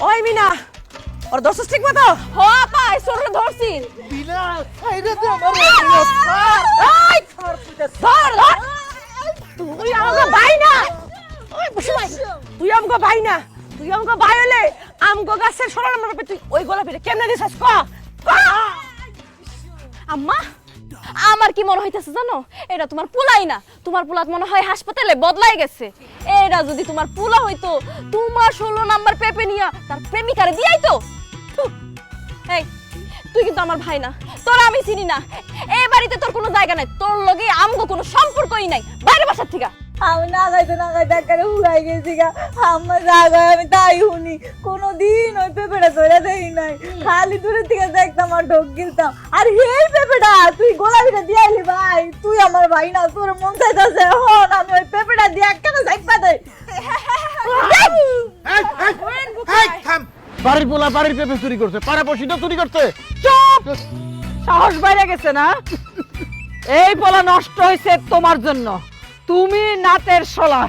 ওই মিনা ওর দোষ ঠিক মতো? হ আপা সরে ধরছি বিনা আইরে দে আমার স্যার এই! ধর ধর। তুই আমাকে ভাই না। ওই বসে ভাই তুই আমাকে ভাই না। তুই আমাকে ভাই হলে আমগো গাছের সরা নাম্বার তুই ওই গোলাপিটা কেমনে দিছিস ক! আম্মা আমার কি মনে হইতেছে জানো? এটা তোমার পুলাই না। তোমার পুলাত মনে হয় হাসপাতালে বদলাই গেছে। এটা যদি তোমার পুলা হইতো, তোমার ষোলো নাম্বার পেপে নিয়া তার প্রেমিকারে দিয়াই তো এই, তুই কিন্তু আমার ভাই না। তোর আমি চিনি না। এ বাড়িতে তোর কোনো জায়গা নাই। তোর লগে আমগো কোনো সম্পর্কই নাই। বাইরে বাসার থেকে। আমি না গাইতে না গাইতে একেবারে উড়াই গেছি গা। আমার জায়গায় আমি তাই শুনি। কোনোদিন ওই পেঁপেটা ধরে দেই নাই। খালি দূরের থেকে দেখতাম আর ঢোক গিলতাম। আর এই পেঁপেটা তুই গোলাপিটা দিয়ে আইলি ভাই। তুই আমার ভাই না তোর মন চাইতেছে। হন আমি ওই পেঁপেটা দিয়ে একখানে সাইপা দেই বাড়ির পোলা বাড়ির পেঁপে চুরি করছে। পাড়া পশিটা চুরি করছে। চুপ! সাহস বাইরে গেছে না? এই পোলা নষ্ট হয়েছে তোমার জন্য। তুমি নাতের শোলা